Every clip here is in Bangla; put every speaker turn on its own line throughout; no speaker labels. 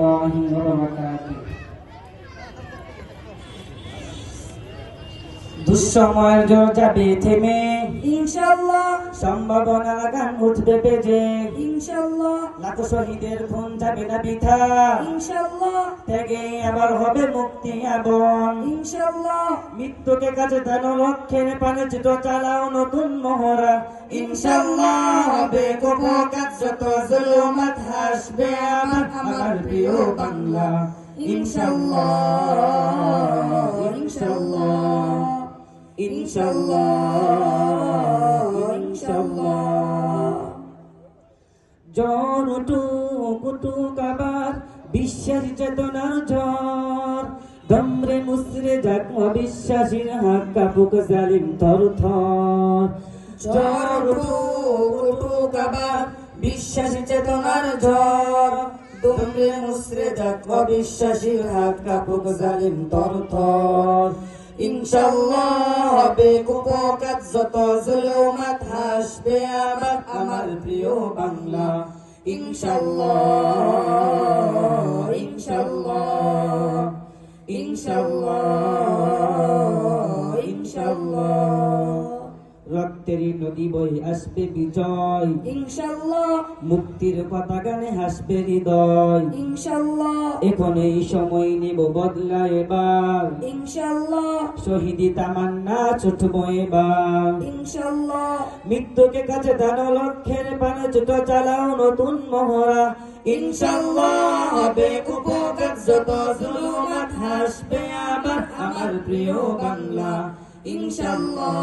الله وبركاته দুঃসময়ের জোর যাবে থেমে
ইনশাল্লাহ
সম্ভাবনার গান উঠবে বেজে
ইনশাল্লাহ
লাখো শহীদের খুন যাবে না বৃথা
ইনশাল্লাহ
ত্যাগে আবার হবে মুক্তি এবং
ইনশাল্লাহ
মৃত্যুকে কাছে তেন লক্ষ্যের পানে চিত চালাও নতুন মহড়া ইনশাল্লাহ হবে গোপকাজ যত জুলুমাত হাসবে আমার আমার প্রিয় বাংলা। ইনশাল্লাহ ইনশাল্লাহ ইনশাল্লাহ। ইনশাল্লাহ উঠুক আবার বিশ্বাস চেতনার ঝড়। দমরে মুসরে যাক অবিশ্বাসীর হাত কাপুক জালিম থর থর জ্বর আবার বিশ্বাস চেতনার ঝড়। দমরে মুসরে যাক অবিশ্বাসীর হাত কাপুক জালিম থর থর। ইনশাল্লাহ হবে কুপকাত, যত জুলুমাত হাসবে আবার আমার প্রিয় বাংলা। ইনশাল্লাহ ইনশাল্লাহ ইনশাল্লাহ ইনশাল্লাহ রক্তেরই নদী বই আসবে বিজয়।
ইনশাল্লাহ
মুক্তির কথা গানে হাসবে হৃদয়।
ইনশাল্লাহ
এখন এই সময় নেব বদলা এবার।
ইনশাল্লাহ
শহীদি তামান্না ছুটব এবার।
ইনশাল্লাহ
মৃত্যুকে কাছে দান লক্ষ্যের পানে ছোট চালাও নতুন মহড়া। ইনশাল্লাহ হবে কুপকার যত জুলুমাত হাসবে আবার আমার প্রিয় বাংলা। ইনশাল্লাহ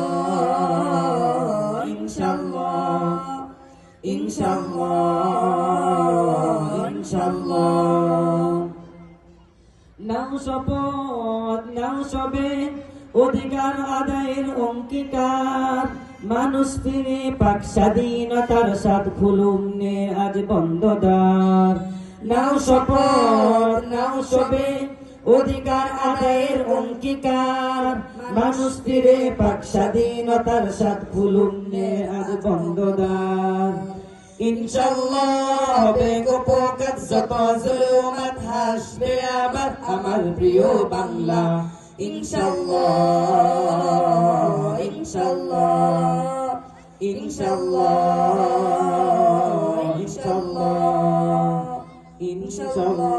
ইনশাল্লাহ ইনশাল্লাহ ইনশাল্লাহ নাও শপথ, নাও সবে অধিকার আদায়ের অঙ্গীকার। মানুষ ফিরে পাক স্বাধীনতার স্বাদ খুলুম নে আজ বন্ধ দ্বার নাও শপথ, নাও সবে অধিকার আদায়ের অঙ্গীকার। মানুষ তীরে পাক স্বাধীনতার সাত ফুলুমনে আজ বন্ধদার ইনশাল্লাহ হবে গোপকাত যত জুলুমাত হাসবে আবার আমার প্রিয় বাংলা। ইনশাল্লাহ ইনশাল্লাহ ইনশাল্লাহ ইনশাল্লাহ ইনশাল্লাহ